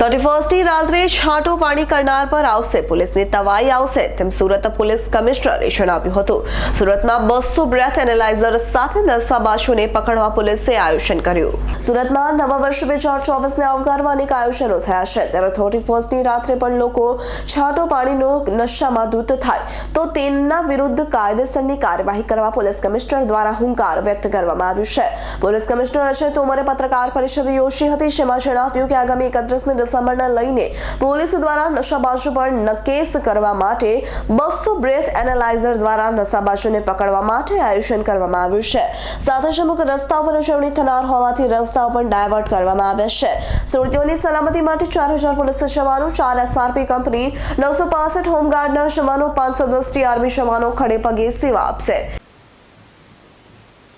Thirty ફર્સ્ટની રાત્રે છાંટો પાણી કરનાર પર આવશે. પોલીસની તવાઈ આવશે. તેમ સુરત પોલીસ કમિશનરે જણાવ્યું હતું. સુરતમાં બસો બ્રેથ એનાલાઇઝર સાથે નશાબાજોને પકડવા પોલીસે આયોજન કર્યું. સુરતમાં નવા વર્ષ બે હજાર ચોવીસને આવકારવા અનેક આયોજનો થયા છે. ત્યારે થર્ટી ફર્સ્ટની રાત્રે પણ લોકો છાંટો પાણીનો નશામાં દૂત થાય. તો તેમના વિરુદ્ધ કાયદેસરની કાર્યવાહી કરવા પોલીસ કમિશનર દ્વારા હુંકાર વ્યક્ત કરવામાં આવ્યું છે. પોલીસ કમિશનર અજય તોમરે પત્રકાર પરિષદ યોજી હતી, જેમાં જણાવ્યું કે આગામી એકત્રીસમી ડિસેમ્બરને લઈને પોલીસ દ્વારા નશાબાજો પર નકેસ કરવા માટે બસો બ્રેથ એનાલાઇઝર દ્વારા નશાબાજોને પકડવા માટે આયોજન કરવામાં આવ્યું છે. સાથે જ અમુક રસ્તા પર ઉજવણી થનાર હોવાથી રસ્તાઓ પણ ડાયવર્ટ કરવામાં આવ્યા છે. સુરતીઓની સલામતી માટે ચાર હજાર પોલીસ જવાનો, ચાર એસઆરપી કંપની, નવસો પાસઠ હોમગાર્ડના જવાનો, પાંચસો દસ ટીઆરબી જવાનો ખડે પગે સેવા આપશે.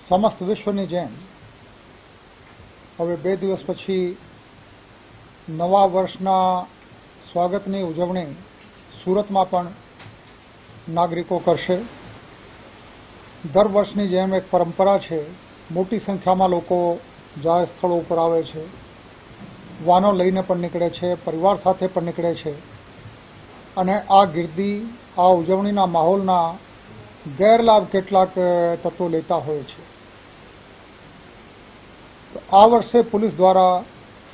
સમસ્ત વિશ્વની જેમ, હવે બે દિવસ પછી નવા વર્ષના સ્વાગતની ઉજવણી સુરતમાં પણ નાગરિકો કરશે. દર વર્ષની જેમ એક પરંપરા છે, મોટી સંખ્યામાં લોકો જાહેર સ્થળો ઉપર આવે છે. વાનો લઈને પણ નીકળે છે, પરિવાર સાથે પણ નીકળે છે. અને આ ગીર્દી, આ ઉજવણીના માહોલના ગેરલાભ કેટલાક તત્વો લેતા હોય છે. આ વર્ષે પોલીસ દ્વારા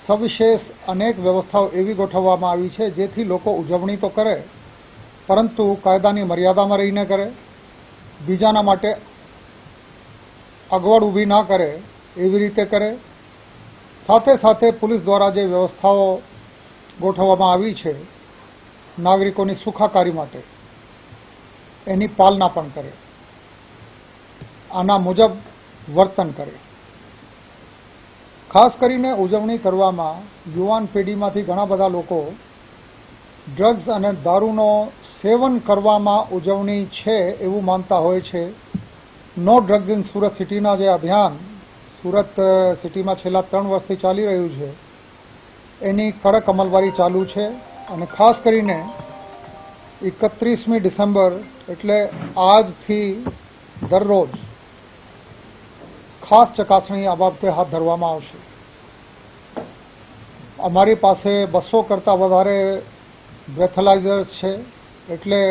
સવિશેષ અનેક વ્યવસ્થાઓ એવી ગોઠવવામાં આવી છે જેથી લોકો ઉજવણી તો કરે, પરંતુ કાયદાની મર્યાદામાં રહીને કરે, બીજાના માટે અગવડ ઊભી ના કરે એવી રીતે કરે. સાથે સાથે પોલીસ દ્વારા જે વ્યવસ્થાઓ ગોઠવવામાં આવી છે નાગરિકોની સુખાકારી માટે, એની પાલના પણ કરે. આના મુજબ વર્તન કરે. ખાસ કરીને ઉજવણી કરવામાં યુવાન પેઢીમાંથી ઘણા બધા લોકો ડ્રગ્સ અને દારૂનો સેવન કરવામાં ઉજવણી છે એવું માનતા હોય છે. નો ડ્રગ્સ ઇન સુરત સિટીના જે અભિયાન સુરત સિટીમાં છેલ્લા ત્રણ વર્ષથી ચાલી રહ્યું છે, એની કડક અમલવારી ચાલુ છે અને ખાસ કરીને એકત્રીસમી ડિસેમ્બર એટલે આજથી દરરોજ ખાસ ચકાસણી આ બાબતે હાથ ધરવામાં આવશે. અમારી પાસે બસો કરતાં વધારે બ્રેથલાઇઝર્સ છે, એટલે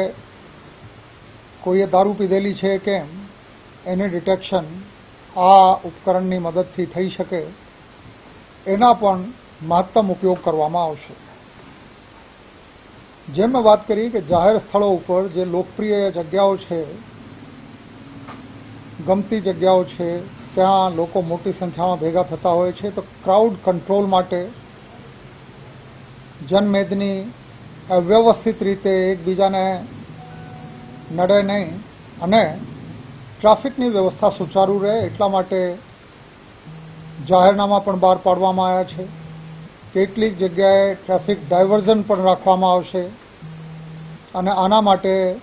કોઈએ દારૂ પીધેલી છે કેમ, એની ડિટેક્શન આ ઉપકરણની મદદથી થઈ શકે, એના પણ મહત્તમ ઉપયોગ કરવામાં આવશે. જેમ મેં વાત કરી કે જાહેર સ્થળો ઉપર જે લોકપ્રિય જગ્યાઓ છે, ગમતી જગ્યાઓ છે ત્યાં લોકો મોટી સંખ્યામાં ભેગા થતા હોય છે, તો ક્રાઉડ કંટ્રોલ માટે જનમેદની અવ્યવસ્થિત રીતે એકબીજાને નડે નહીં અને ટ્રાફિકની વ્યવસ્થા સુચારુ રહે એટલા માટે જાહેરનામા પણ બહાર પાડવામાં આવ્યા છે. કેટલીક જગ્યાએ ટ્રાફિક ડાયવર્ઝન પણ રાખવામાં આવશે અને આના માટે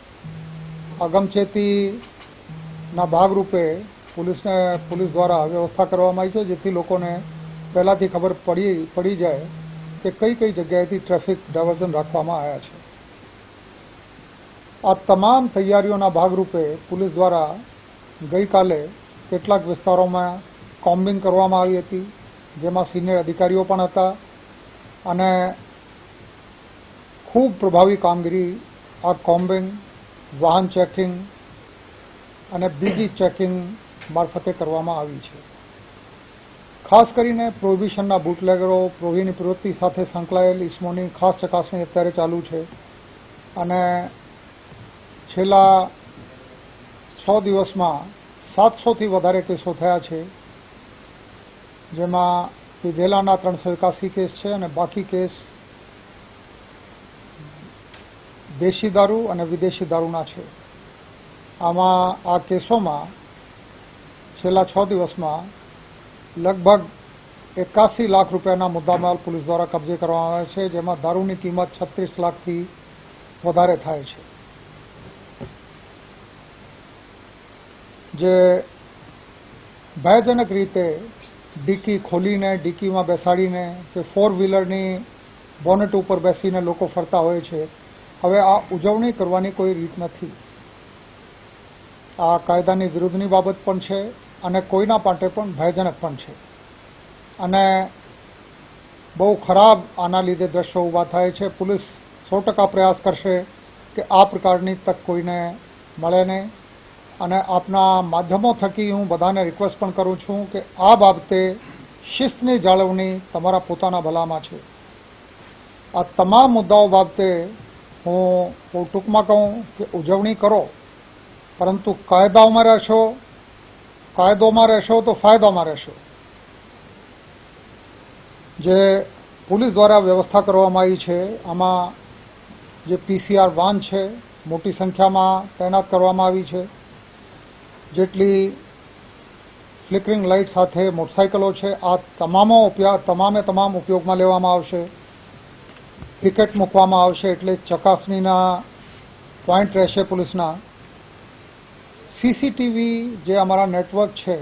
અગમચેતીના ભાગરૂપે પોલીસને પોલીસ દ્વારા વ્યવસ્થા કરવામાં આવી છે, જેથી લોકોને પહેલાંથી ખબર પડી પડી જાય કે કઈ કઈ જગ્યાએથી ટ્રાફિક ડાયવર્ઝન રાખવામાં આવ્યા છે. આ તમામ તૈયારીઓના ભાગરૂપે પોલીસ દ્વારા ગઈકાલે કેટલાક વિસ્તારોમાં કોમ્બિંગ કરવામાં આવી હતી, જેમાં સિનિયર અધિકારીઓ પણ હતા અને ખૂબ પ્રભાવી કામગીરી, આ કોમ્બિંગ, વાહન ચેકિંગ અને બીજી ચેકિંગ મારફતે કરવામાં આવી છે. ખાસ કરીને પ્રોહિબિશનના બુટલેગરો, પ્રોહીની પ્રવૃત્તિ સાથે સંકળાયેલ ઇસમોની ખાસ ચકાસણી અત્યારે ચાલુ છે અને છેલ્લા છ દિવસમાં સાતસોથી વધારે કેસો થયા છે, જેમાં વિધેલાના ત્રણસો એકાસી કેસ છે અને બાકી કેસ દેશી દારૂ અને વિદેશી દારૂના છે. આમાં આ કેસોમાં છેલ્લા છ દિવસમાં લગભગ એકાસી લાખ રૂપિયાના મુદ્દામાલ પોલીસ દ્વારા કબજે કરવામાં આવે છે, જેમાં દારૂની કિંમત છત્રીસ લાખથી વધારે થાય છે. જે ભયજનક રીતે ડીકી ખોલીને, ડીકીમાં બેસાડીને કે ફોર વ્હીલરની બોનેટ ઉપર બેસીને લોકો ફરતા હોય છે, હવે આ ઉજવણી કરવાની કોઈ રીત નથી. આ કાયદાની વિરુદ્ધની બાબત પણ છે. અને કોઈના માટે પણ ભયજનક પણ છે. અને બહુ ખરાબ આના લીધે દ્રશ્યો ઊભા થાય છે. પોલીસ સો ટકા પ્રયાસ કરશે કે આ પ્રકારની તક કોઈને મળે નહીં. અને આપના માધ્યમો થકી હું બધાને રિક્વેસ્ટ પણ કરું છું કે આ બાબતે શિસ્તની જાળવણી તમારા પોતાના ભલામાં છે. આ તમામ મુદ્દાઓ બાબતે હું ટૂંકમાં કહું કે ઉજવણી કરો. પરંતુ કાયદાઓમાં રહેશો કાયદોમાં રહેશો તો ફાયદામાં રહેશો. જે પોલીસ દ્વારા વ્યવસ્થા કરવામાં આવી છે, આમાં જે પીસીઆર વાન છે, મોટી સંખ્યામાં તૈનાત કરવામાં આવી છે. જેટલી ફ્લિકરિંગ લાઇટ સાથે મોટરસાઇકલો છે, આ તમામો ઉપયોગ તમામે તમામ ઉપયોગમાં લેવામાં આવશે. પિકેટ મૂકવામાં આવશે એટલે ચકાસણીના પોઈન્ટ રહેશે પોલીસના. સીસીટીવી જે અમારા નેટવર્ક છે,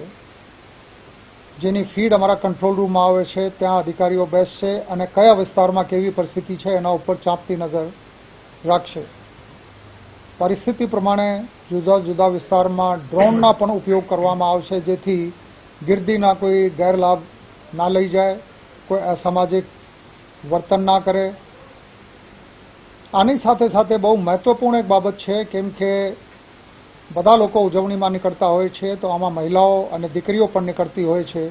જેની ફીડ અમારા કંટ્રોલ રૂમમાં આવે છે, ત્યાં અધિકારીઓ બેસશે અને કયા વિસ્તારમાં કેવી પરિસ્થિતિ છે એના ઉપર ચાંપતી નજર રાખશે. પરિસ્થિતિ પ્રમાણે જુદા જુદા વિસ્તારમાં ડ્રોનના પણ ઉપયોગ કરવામાં આવશે, જેથી ગીર્દીના કોઈ ગેરલાભ ના લઈ જાય, કોઈ અસામાજિક વર્તન ના કરે. આની સાથે સાથે બહુ મહત્વપૂર્ણ એક બાબત છે, કેમ કે બધા લોકો ઉજવણીમાં નીકળતા હોય છે, તો આમાં મહિલાઓ અને દીકરીઓ પણ નીકળતી હોય છે.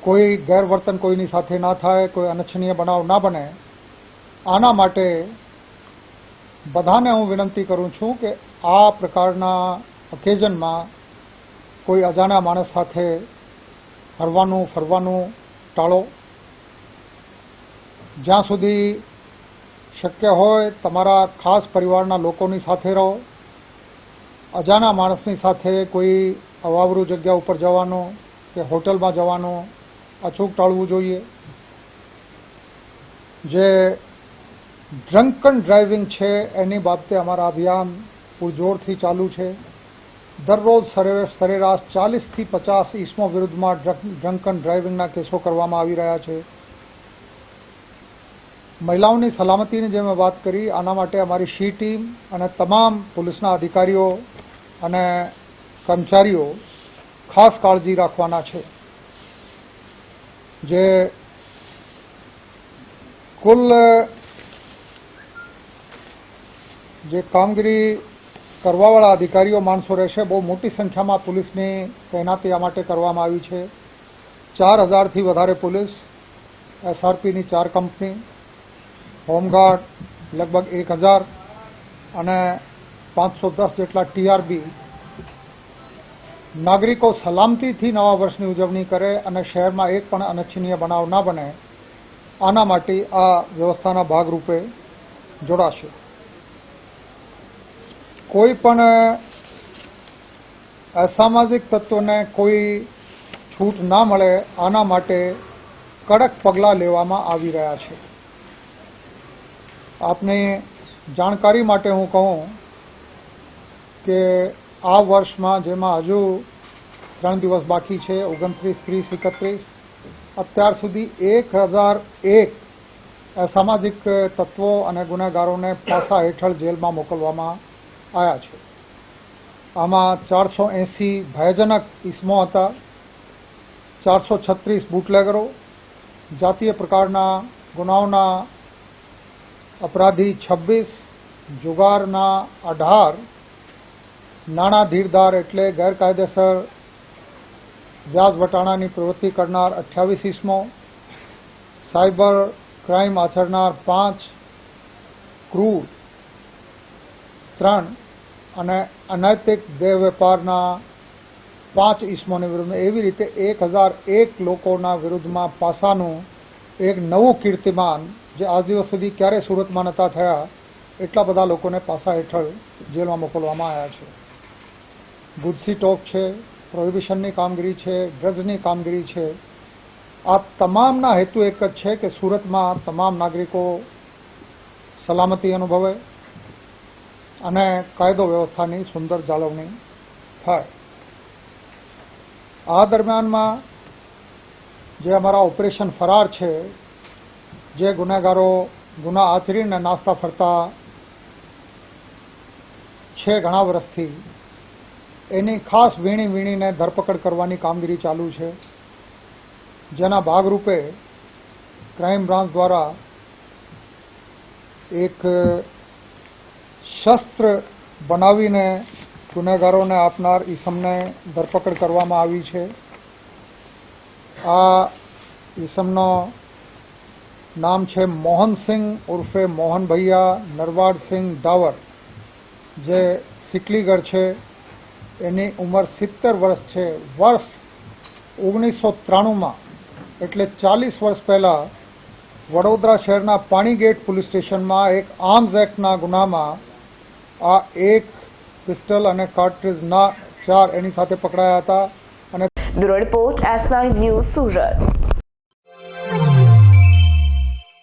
કોઈ ગેરવર્તન કોઈની સાથે ના થાય, કોઈ અનિચ્છનીય બનાવ ના બને. આના માટે બધાને હું વિનંતી કરું છું કે આ પ્રકારના ઓકેઝનમાં કોઈ અજાણ્યા માણસ સાથે હરવાનું, ફરવાનું ટાળો. જ્યાં સુધી શક્ય હોય તમારા ખાસ પરિવારના લોકોની સાથે રહો. અજાણ્યા માણસની સાથે કોઈ અવાવરું જગ્યા ઉપર જવાનું કે હોટલમાં જવાનું અચૂક ટાળવું જોઈએ. જે ડ્રંકન ડ્રાઇવિંગ છે એની બાબતે અમારા અભિયાન પૂરજોરથી ચાલુ છે. દરરોજ સરે- સરેરાશ ચાલીસથી પચાસ ઈસમો વિરુદ્ધમાં ડ્રંકન ડ્રાઇવિંગના કેસો કરવામાં આવી રહ્યા છે. મહિલાઓની સલામતીની જે મેં વાત કરી, આના માટે અમારી શી ટીમ અને તમામ પોલીસના અધિકારીઓ અને કર્મચારીઓ ખાસ કાળજી રાખવાના છે. જે કુલ જે કામગીરી કરવાવાળા અધિકારીઓ માણસો રહેશે, બહુ મોટી સંખ્યામાં પોલીસની તૈનાતી આ માટે કરવામાં આવી છે. ચાર હજારથી વધારે પોલીસ, એસઆરપીની ચાર કંપની, હોમગાર્ડ લગભગ એક હજાર અને પાંચસો દસ જેટલા ટીઆરબી નાગરિકો સલામતીથી નવા વર્ષની ઉજવણી કરે અને શહેરમાં એક પણ અનિચ્છનીય બનાવ ના બને, આના માટે આ વ્યવસ્થાના ભાગરૂપે જોડાશે. કોઈ પણ અસામાજિક તત્વોને કોઈ છૂટ ના મળે, આના માટે કડક પગલાં લેવામાં આવી રહ્યા છે. આપને જાણકારી માટે હું કહું કે આ વર્ષમાં જેમાં હજુ ત્રણ દિવસ બાકી છે, ઓગણત્રીસ, ત્રીસ, એકત્રીસ, અત્યાર સુધી એક હજાર એક અસામાજિક તત્વો અને ગુનેગારોને પાસા હેઠળ જેલમાં મોકલવામાં આવ્યા છે. આમાં ચારસો એંસી ભયજનક ઇસમો હતા, ચારસો છત્રીસ બુટલેગરો, જાતીય પ્રકારના ગુનાઓના અપરાધી છવ્વીસ, જુગારના અઢાર નાણાં ધીરદાર એટલે ગેરકાયદેસર વ્યાજ વટાણાની પ્રવૃત્તિ કરનાર અઠ્યાવીસ ઇસમો સાયબર ક્રાઇમ આચરનાર પાંચ ક્રૂર ત્રણ અને અનૈતિક દેહ વેપારના પાંચ ઇસમોની વિરુદ્ધ એવી રીતે એક હજાર એક લોકોના વિરુદ્ધમાં પાસાનું એક નવું કીર્તિમાન જે આજ દિવસ સુધી ક્યારે સુરતમાં નહોતા થયા, એટલા બધા લોકોને પાસા હેઠળ જેલમાં મોકલવામાં આવ્યા છે. ગુજસી ટોક છે, પ્રોહિબિશનની કામગીરી છે, ડ્રગ્સની કામગીરી છે. આ તમામના હેતુ એક જ છે કે સુરતમાં તમામ નાગરિકો સલામતી અનુભવે અને કાયદો વ્યવસ્થાની સુંદર જાળવણી થાય. આ દરમિયાનમાં જે અમારા ઓપરેશન ફરાર છે, જે ગુનેગારો, ગુના આચરીને નાસ્તા ફરતા છે ઘણા વર્ષથી એની ખાસ વીણી વીણીને ધરપકડ કરવાની કામગીરી ચાલુ છે. જેના ભાગરૂપે ક્રાઇમ બ્રાન્ચ દ્વારા એક શસ્ત્ર બનાવીને ગુનેગારોને આપનાર ઈસમને ધરપકડ કરવામાં આવી છે. આ ઈસમનો નામ છે મોહનસિંહ ઉર્ફે મોહન ભૈયા નરવાડસિંહ ડાવર, જે સિકલીગઢ છે. એની ઉંમર સિત્તેર વર્ષ છે. વર્ષ ઓગણીસો ત્રાણુંમાં એટલે ચાલીસ વર્ષ પહેલાં વડોદરા શહેરના પાણીગેટ પોલીસ સ્ટેશનમાં એક આર્મ્સ એક્ટના ગુનામાં આ એક પિસ્ટલ અને કાર્ટ્રીજના ચાર એની સાથે પકડાયા હતા અને report S nine news Surat.